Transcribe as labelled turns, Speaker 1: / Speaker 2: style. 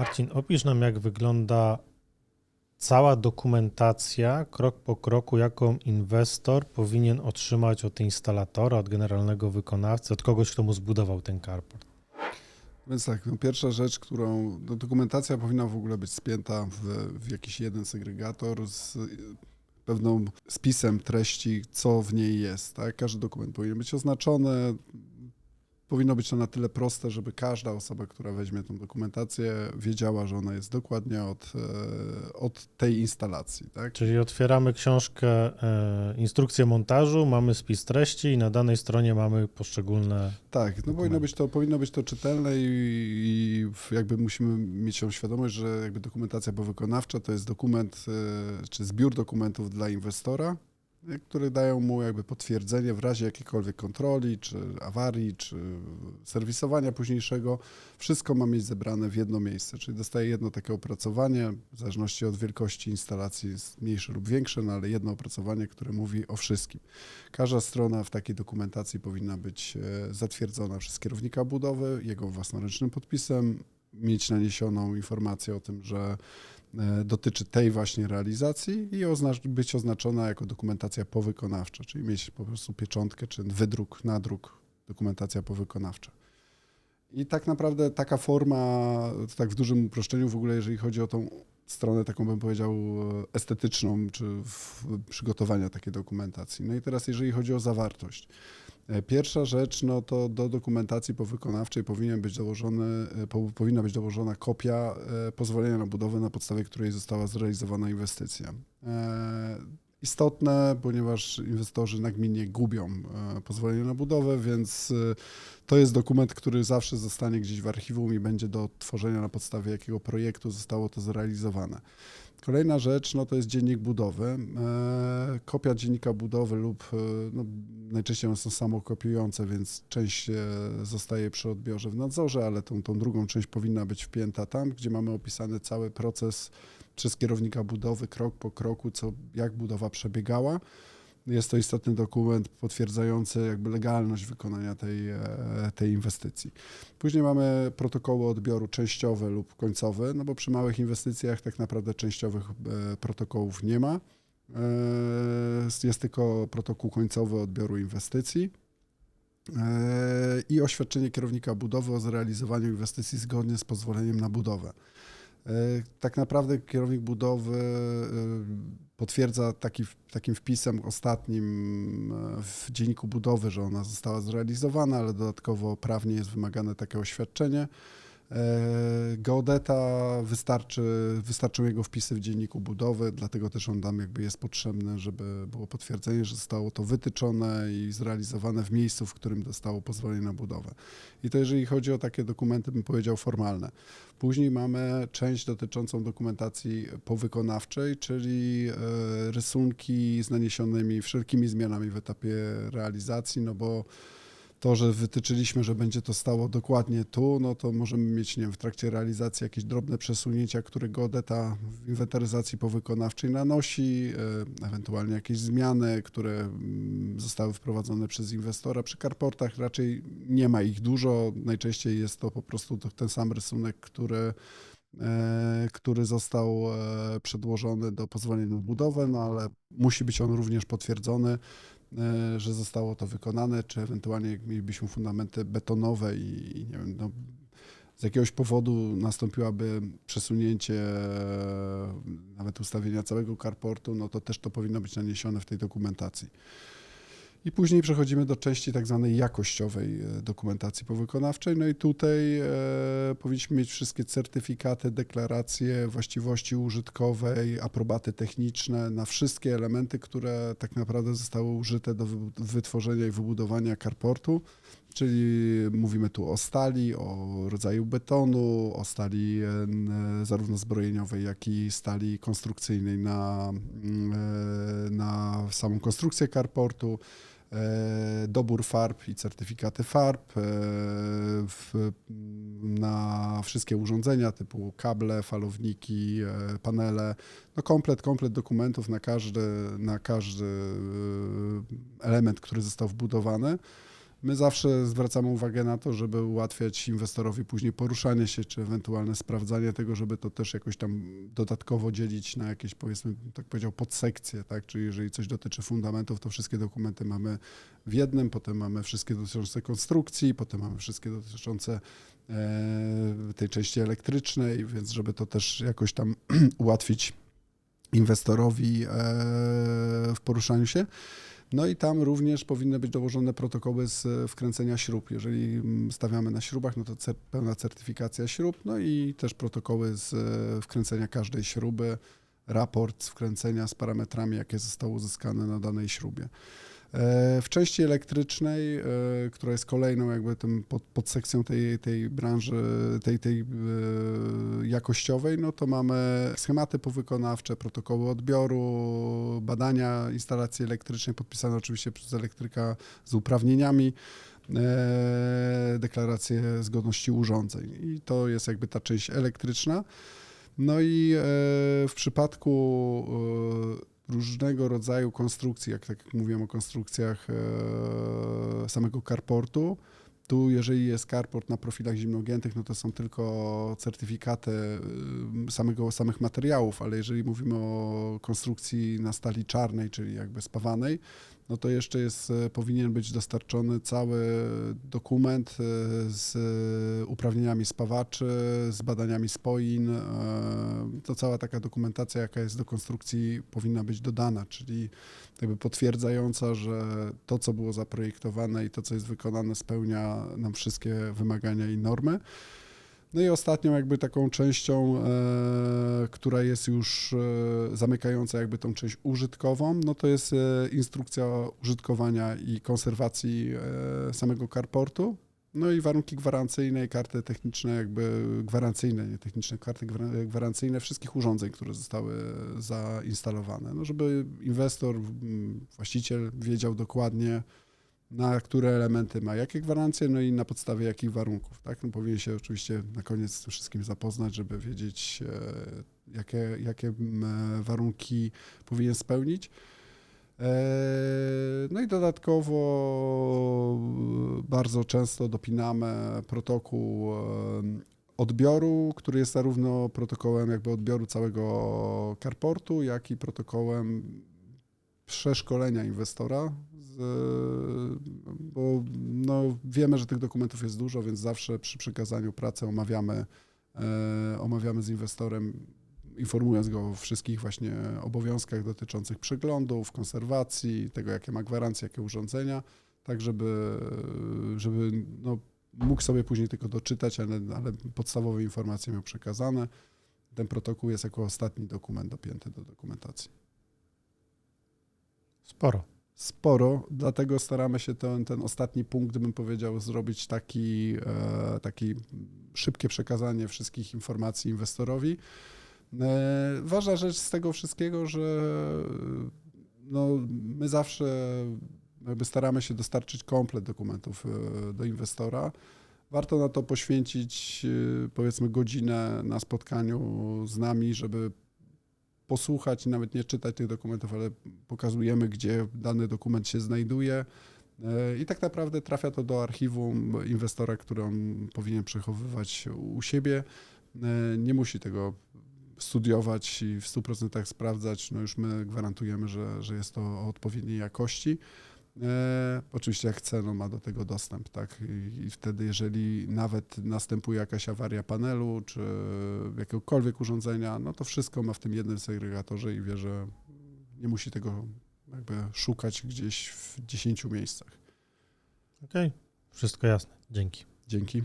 Speaker 1: Marcin, opisz nam, jak wygląda cała dokumentacja, krok po kroku, jaką inwestor powinien otrzymać od instalatora, od generalnego wykonawcy, od kogoś, kto mu zbudował ten carport.
Speaker 2: Więc tak, no pierwsza rzecz, którą no dokumentacja powinna w ogóle być spięta w, w jakiś jeden segregator z pewną spisem treści, co w niej jest. Tak? Każdy dokument powinien być oznaczony. Powinno być to na tyle proste, żeby każda osoba, która weźmie tą dokumentację, wiedziała, że ona jest dokładnie od, e, od tej instalacji. Tak?
Speaker 1: Czyli otwieramy książkę, e, instrukcję montażu, mamy spis treści i na danej stronie mamy poszczególne.
Speaker 2: Tak, no powinno być, to, powinno być to czytelne i, i jakby musimy mieć tą świadomość, że jakby dokumentacja powykonawcza to jest dokument, e, czy zbiór dokumentów dla inwestora, które dają mu jakby potwierdzenie w razie jakiejkolwiek kontroli, czy awarii, czy serwisowania późniejszego. Wszystko ma mieć zebrane w jedno miejsce, czyli dostaje jedno takie opracowanie, w zależności od wielkości instalacji jest mniejsze lub większe, no ale jedno opracowanie, które mówi o wszystkim. Każda strona w takiej dokumentacji powinna być e, zatwierdzona przez kierownika budowy, jego własnoręcznym podpisem, mieć naniesioną informację o tym, że dotyczy tej właśnie realizacji i być oznaczona jako dokumentacja powykonawcza, czyli mieć po prostu pieczątkę czy wydruk, nadruk, dokumentacja powykonawcza. I tak naprawdę taka forma, tak w dużym uproszczeniu w ogóle, jeżeli chodzi o tą stronę taką bym powiedział e, estetyczną, czy przygotowania takiej dokumentacji. No i teraz jeżeli chodzi o zawartość. E, Pierwsza rzecz, no to do dokumentacji powykonawczej powinien być dołożony, e, po, powinna być dołożona kopia e, pozwolenia na budowę, na podstawie której została zrealizowana inwestycja. Istotne, ponieważ inwestorzy nagminnie gubią e, pozwolenie na budowę, więc e, to jest dokument, który zawsze zostanie gdzieś w archiwum i będzie do odtworzenia na podstawie jakiego projektu zostało to zrealizowane. Kolejna rzecz, no to jest dziennik budowy. E, kopia dziennika budowy lub no, najczęściej one są samokopiujące, więc część zostaje przy odbiorze w nadzorze, ale tą, tą drugą część powinna być wpięta tam, gdzie mamy opisany cały proces przez kierownika budowy, krok po kroku, co, jak budowa przebiegała. Jest to istotny dokument potwierdzający jakby legalność wykonania tej, e, tej inwestycji. Później mamy protokoły odbioru częściowe lub końcowe, no bo przy małych inwestycjach tak naprawdę częściowych e, protokołów nie ma. E, Jest tylko protokół końcowy odbioru inwestycji i oświadczenie kierownika budowy o zrealizowaniu inwestycji zgodnie z pozwoleniem na budowę. E, Tak naprawdę kierownik budowy e, potwierdza taki, takim wpisem ostatnim e, w dzienniku budowy, że ona została zrealizowana, ale dodatkowo prawnie jest wymagane takie oświadczenie. E, Geodeta wystarczy, wystarczą jego wpisy w dzienniku budowy, dlatego też on tam jakby jest potrzebny, żeby było potwierdzenie, że zostało to wytyczone i zrealizowane w miejscu, w którym dostało pozwolenie na budowę. I to jeżeli chodzi o takie dokumenty, bym powiedział formalne. Później mamy część dotyczącą dokumentacji powykonawczej, czyli e, rysunki z naniesionymi wszelkimi zmianami w etapie realizacji, no bo to, że wytyczyliśmy, że będzie to stało dokładnie tu, no to możemy mieć nie wiem, w trakcie realizacji jakieś drobne przesunięcia, które geodeta w inwentaryzacji powykonawczej nanosi, e, ewentualnie jakieś zmiany, które mm, zostały wprowadzone przez inwestora. Przy karportach raczej nie ma ich dużo, najczęściej jest to po prostu ten sam rysunek, który e, który został e, przedłożony do pozwolenia na budowę, no ale musi być on również potwierdzony, że zostało to wykonane, czy ewentualnie jak mielibyśmy fundamenty betonowe i, i nie wiem, no, z jakiegoś powodu nastąpiłaby przesunięcie e, nawet ustawienia całego carportu, no to też to powinno być naniesione w tej dokumentacji. I później przechodzimy do części tak zwanej jakościowej e, dokumentacji powykonawczej. No i tutaj e, powinniśmy mieć wszystkie certyfikaty, deklaracje właściwości użytkowej, aprobaty techniczne na wszystkie elementy, które tak naprawdę zostały użyte do wy- wytworzenia i wybudowania carportu. Czyli mówimy tu o stali, o rodzaju betonu, o stali e, zarówno zbrojeniowej, jak i stali konstrukcyjnej na, mm, e, na samą konstrukcję carportu dobór farb i certyfikaty farb e, w, na wszystkie urządzenia typu kable, falowniki, e, panele. No komplet, komplet dokumentów na każdy, na każdy e, element, który został wbudowany. My zawsze zwracamy uwagę na to, żeby ułatwiać inwestorowi później poruszanie się, czy ewentualne sprawdzanie tego, żeby to też jakoś tam dodatkowo dzielić na jakieś, powiedzmy, tak powiedział, podsekcje, tak? Czyli jeżeli coś dotyczy fundamentów, to wszystkie dokumenty mamy w jednym, potem mamy wszystkie dotyczące konstrukcji, potem mamy wszystkie dotyczące e, tej części elektrycznej, więc żeby to też jakoś tam ułatwić inwestorowi e, w poruszaniu się. No i tam również powinny być dołożone protokoły z e, wkręcenia śrub. Jeżeli mm, stawiamy na śrubach, no to cer- pełna certyfikacja śrub, no i też protokoły z e, wkręcenia każdej śruby, raport z wkręcenia z parametrami, jakie zostało uzyskane na danej śrubie. W części elektrycznej, e, która jest kolejną jakby tym pod, podsekcją tej, tej branży, tej, tej e, jakościowej, no to mamy schematy powykonawcze, protokoły odbioru, badania instalacji elektrycznej podpisane oczywiście przez elektryka z uprawnieniami, e, deklaracje zgodności urządzeń. I to jest jakby ta część elektryczna. No i w przypadku różnego rodzaju konstrukcji, jak tak mówiłem o konstrukcjach e, samego carportu, tu jeżeli jest carport na profilach zimnogiętych, no to są tylko certyfikaty e, samego, samych materiałów, ale jeżeli mówimy o konstrukcji na stali czarnej, czyli jakby spawanej, no to jeszcze jest, e, powinien być dostarczony cały dokument e, z uprawnieniami spawaczy, z badaniami spoin. e, To cała taka dokumentacja, jaka jest do konstrukcji, powinna być dodana, czyli jakby potwierdzająca, że to, co było zaprojektowane i to, co jest wykonane, spełnia nam wszystkie wymagania i normy. No i ostatnią jakby taką częścią, e, która jest już e, zamykająca jakby tą część użytkową, no to jest e, instrukcja użytkowania i konserwacji e, samego carportu. No i warunki gwarancyjne i karty techniczne, jakby gwarancyjne, nie techniczne, karty gwara- gwarancyjne wszystkich urządzeń, które zostały zainstalowane. No żeby inwestor, właściciel wiedział dokładnie, na które elementy ma jakie gwarancje, no i na podstawie jakich warunków. Tak? No powinien się oczywiście na koniec z tym wszystkim zapoznać, żeby wiedzieć, e, jakie, jakie warunki powinien spełnić. E, No i dodatkowo bardzo często dopinamy protokół e, odbioru, który jest zarówno protokołem jakby odbioru całego carportu, jak i protokołem przeszkolenia inwestora, z, bo no, wiemy, że tych dokumentów jest dużo, więc zawsze przy przekazaniu pracy omawiamy, e, omawiamy z inwestorem, informując go o wszystkich właśnie obowiązkach dotyczących przeglądów, konserwacji, tego jakie ma gwarancje, jakie urządzenia, tak żeby, żeby no, mógł sobie później tylko doczytać, ale, ale podstawowe informacje miał przekazane. Ten protokół jest jako ostatni dokument dopięty do dokumentacji
Speaker 1: Sporo.
Speaker 2: sporo, dlatego staramy się ten, ten ostatni punkt, bym powiedział, zrobić taki, e, taki szybkie przekazanie wszystkich informacji inwestorowi. E, ważna rzecz z tego wszystkiego, że no, my zawsze jakby staramy się dostarczyć komplet dokumentów e, do inwestora. Warto na to poświęcić e, powiedzmy godzinę na spotkaniu z nami, żeby posłuchać nawet nie czytać tych dokumentów, ale pokazujemy, gdzie dany dokument się znajduje. E, I tak naprawdę trafia to do archiwum inwestora, który on powinien przechowywać u siebie. E, Nie musi tego studiować i w 100% sprawdzać. No już my gwarantujemy, że, że jest to o odpowiedniej jakości. E, oczywiście jak chce, no ma do tego dostęp, tak? I, I wtedy, jeżeli nawet następuje jakaś awaria panelu czy jakiegokolwiek urządzenia, no to wszystko ma w tym jednym segregatorze i wie, że nie musi tego jakby szukać gdzieś w 10 miejscach.
Speaker 1: Okej, wszystko jasne. Dzięki.
Speaker 2: Dzięki.